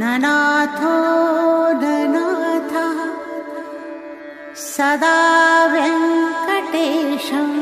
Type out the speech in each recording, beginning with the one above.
ननाथो ननाथः सदा व्यङ्कटेशं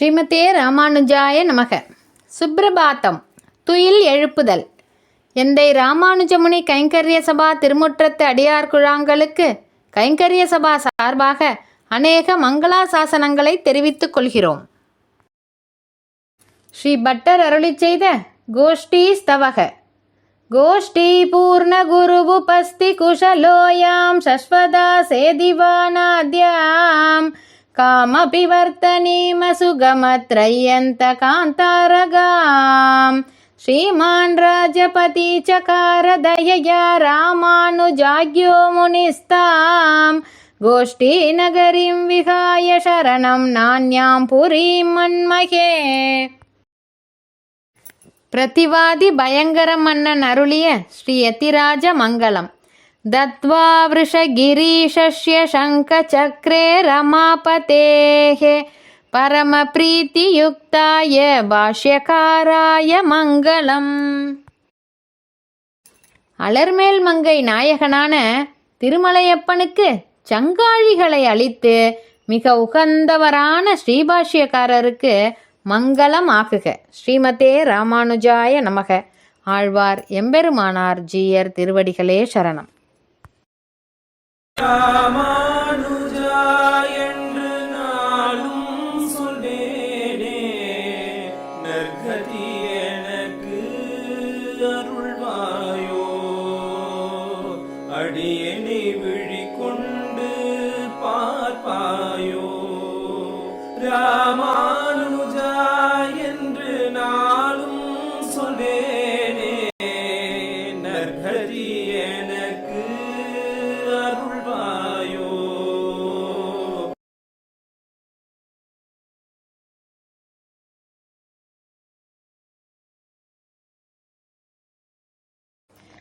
ஸ்ரீமதே ராமானுஜாய நமக. சுப்பிரபாத்தம் துயில் எழுப்புதல். எந்தை ராமானுஜமுனி கைங்கரிய சபா திருமுற்றத்து அடியார் குழாங்களுக்கு கைங்கரிய சபா சார்பாக அநேக மங்களாசாசனங்களை தெரிவித்துக் கொள்கிறோம். ஸ்ரீ பட்டர் அருளி செய்த கோஷ்டி ஸ்தவக. கோஷ்டி பூர்ண குருவுபஸ்தி குஷலோயாம் சஸ்வதா சேதிவானாத்யாம். காமபி வர்த்தனீம சுகமத்ரயந்த காந்தாரகாம் श्रीमान् राजपति चकार दयया रामानुजाग्यो मुनिस्तां गोष्ठीनगरीं विहाय शरणं नान्यां पुरीं मन्महे பிரதிவாதி பயங்கர மன்னன் அருளிய ஸ்ரீ யதிராஜ மங்களம் தத்வா वृषगिरीशस्य शङ्खचक्रे रमापतेः परमप्रीतियुक्ताय भाष्यकाराय மங்களம் அலர்மேல் மங்கை நாயகனான திருமலையப்பனுக்கு சங்காழிகளை அளித்து மிக உகந்தவரான ஸ்ரீபாஷ்யக்காரருக்கு மங்களம் ஆகுக. ஸ்ரீமதே ராமானுஜாய நமக. ஆழ்வார் எம்பெருமானார் ஜீயர் திருவடிகளே சரணம். ராமானுஜா என்று நாளும் சொல்வேனே நற்கதி எனக்கு அருள்வாயோ அடியனை விழிக்கொண்டு பார்ப்பாயோ ராமானுஜா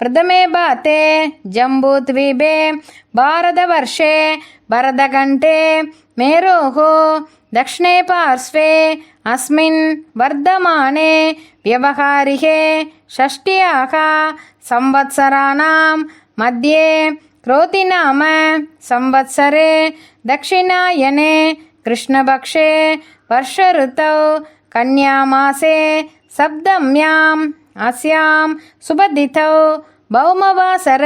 प्रथमे बाते जम्बूद्वीपे भारतवर्षे भरतकण्ठे मेरोः दक्षिणे पार्श्वे अस्मिन् वर्धमाने व्यवहारिके षष्ट्याः संवत्सराणां मध्ये क्रोतिनाम संवत्सरे दक्षिणायने कृष्णपक्षे वर्षऋतौ कन्यामासे सप्तम्याम् अस्यां सुबदितौ भौमवासर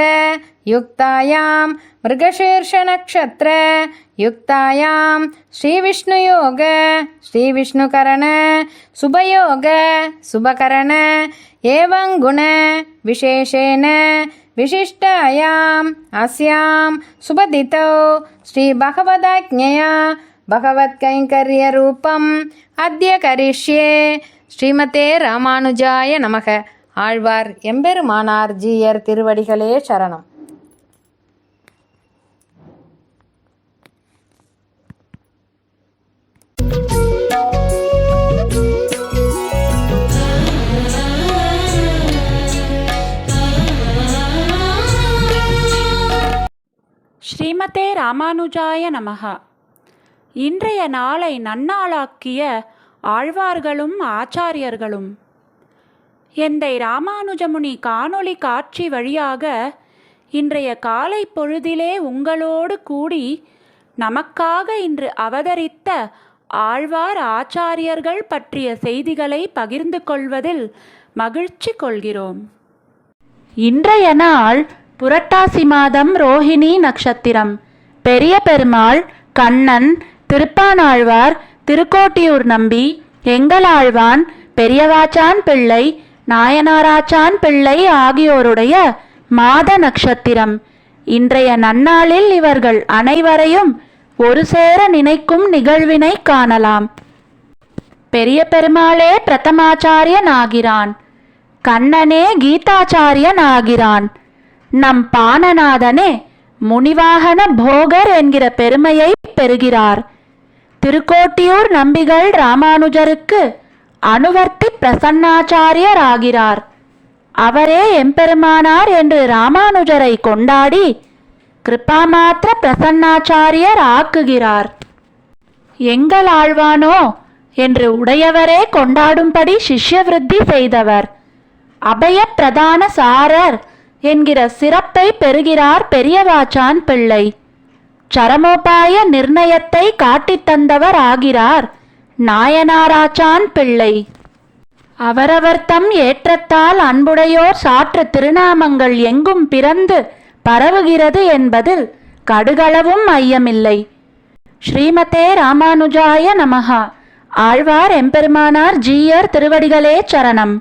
युक्तायां मृगशीर्षनक्षत्र युक्तायां श्रीविष्णुयोग श्रीविष्णुकरण शुभयोग शुभकरण एवं गुण विशेषेण विशिष्टायाम् अस्यां सुबदितौ श्रीभगवदाज्ञया भगवत्कैङ्कर्यरूपम् अद्य करिष्ये ஸ்ரீமதே ராமானுஜாய நமக. ஆழ்வார் எம்பெருமானார் ஜீயர் திருவடிகளே சரணம். ஸ்ரீமதே ராமானுஜாய நமக. இன்றைய நாளை நன்னாளாக்கிய ஆழ்வார்களும் ஆச்சாரியர்களும். எந்தை ராமானுஜமுனி காணொளி காட்சி வழியாக இன்றைய காலை பொழுதிலே உங்களோடு கூடி நமக்காக இன்று அவதரித்த ஆழ்வார் ஆச்சாரியர்கள் பற்றிய செய்திகளை பகிர்ந்து கொள்வதில் மகிழ்ச்சி கொள்கிறோம். இன்றைய நாள் புரட்டாசி மாதம் ரோஹிணி நட்சத்திரம். பெரிய பெருமாள் கண்ணன் திருப்பானாழ்வார் திருக்கோட்டியூர் நம்பி எங்களாழ்வான் பெரியவாச்சான் பிள்ளை நாயனாராச்சான் பிள்ளை ஆகியோருடைய மாத நட்சத்திரம். இன்றைய நன்னாளில் இவர்கள் அனைவரையும் ஒரு சேர நினைக்கும் நிகழ்வினை காணலாம். பெரிய பெருமாளே பிரதமாச்சாரியன் ஆகிறான் கண்ணனே கீதாச்சாரியன் ஆகிறான் நம் பானநாதனே முனிவாகன போகர் என்கிற பெருமையை பெறுகிறார். திருக்கோட்டியூர் நம்பிகள் ராமானுஜருக்கு அனுவர்த்தி பிரசன்னாச்சாரியர் ஆகிறார் அவரே எம்பெருமானார் என்று ராமானுஜரை கொண்டாடி கிருபாமாத்திர பிரசன்னாச்சாரியர் ஆக்குகிறார் எங்கள் ஆழ்வானோ என்று உடையவரே கொண்டாடும்படி சிஷ்யவிருத்தி செய்தவர். அபய பிரதான சாரர் என்கிற சிறப்பை பெறுகிறார் பெரியவாச்சான் பிள்ளை. சரமோபாய நிர்ணயத்தை காட்டித் தந்தவர் ஆகிறார் நாயனாராச்சான் பிள்ளை. அவரவர்த்தம் ஏற்றத்தால் அன்புடையோர் சாற்று திருநாமங்கள் எங்கும் பிறந்து பரவுகிறது என்பதில் கடுகளவும் ஐயமில்லை. ஸ்ரீமதே ராமானுஜாய நமஹா. ஆழ்வார் எம்பெருமானார் ஜீயர் திருவடிகளே சரணம்.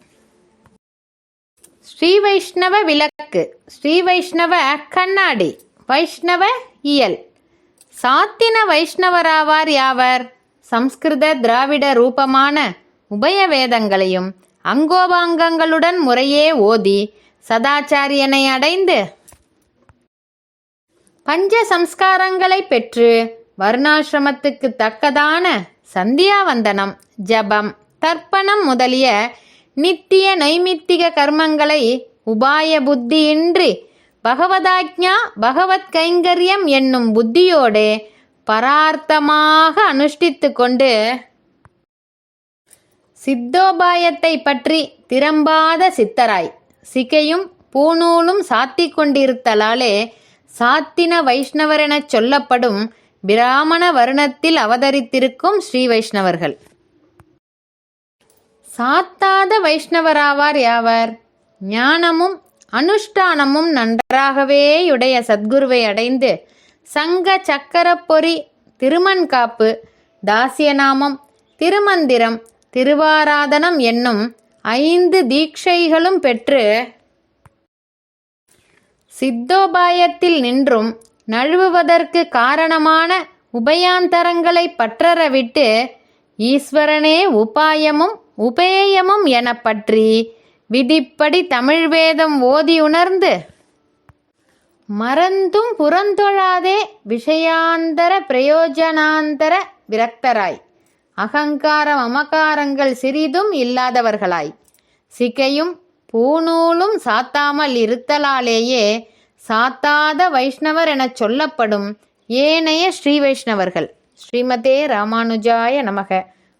ஸ்ரீ வைஷ்ணவ விளக்கு ஸ்ரீ வைஷ்ணவ கண்ணாடி வைஷ்ணவ இயல். சாத்தின வைஷ்ணவராவார் யாவர்? சம்ஸ்கிருத திராவிட ரூபமான உபய வேதங்களையும் அங்கோபாங்கங்களுடன் முறையே ஓதி சதாச்சாரியனை அடைந்து பஞ்ச சம்ஸ்காரங்களை பெற்று வர்ணாசிரமத்துக்கு தக்கதான சந்தியாவந்தனம் ஜபம் தர்ப்பணம் முதலிய நித்திய நைமித்திக கர்மங்களை உபாய புத்தியின்றி பகவதாக்ஞா பகவத் கைங்கரியம் என்னும் புத்தியோடு பரார்த்தமாக அனுஷ்டித்து கொண்டு சித்தோபாயத்தை பற்றி திறம்பாத சித்தராய் சிகையும் பூநூலும் சாத்தி கொண்டிருத்தலாலே சாத்தின வைஷ்ணவரெனச் சொல்லப்படும் பிராமண வருணத்தில் அவதரித்திருக்கும் ஸ்ரீ வைஷ்ணவர்கள். சாத்தாத வைஷ்ணவராவார் யாவர்? ஞானமும் அனுஷ்டானமும் நன்றாகவே உடைய சத்குருவை அடைந்து சங்க சக்கரப்பொறி திருமண்காப்பு தாசியநாமம் திருமந்திரம் திருவாராதனம் என்னும் ஐந்து தீட்சைகளும் பெற்று சித்தோபாயத்தில் நின்றும் நழுவுவதற்கு காரணமான உபயாந்தரங்களை பற்றறவிட்டு ஈஸ்வரனே உபாயமும் உபேயமும் எனப்பற்றி விதிப்படி தமிழ் வேதம் ஓதி உணர்ந்து மறந்தும் புறந்தொழாதே விஷயாந்தர பிரயோஜனாந்தர விரக்தராய். அகங்கார அமகாரங்கள் சிறிதும் இல்லாதவர்களாய். சிகையும் பூநூலும் சாத்தாமல் இருத்தலாலேயே சாத்தாத வைஷ்ணவர் எனச் சொல்லப்படும் ஏனைய ஸ்ரீ வைஷ்ணவர்கள். ஸ்ரீமதே ராமானுஜாய நமக.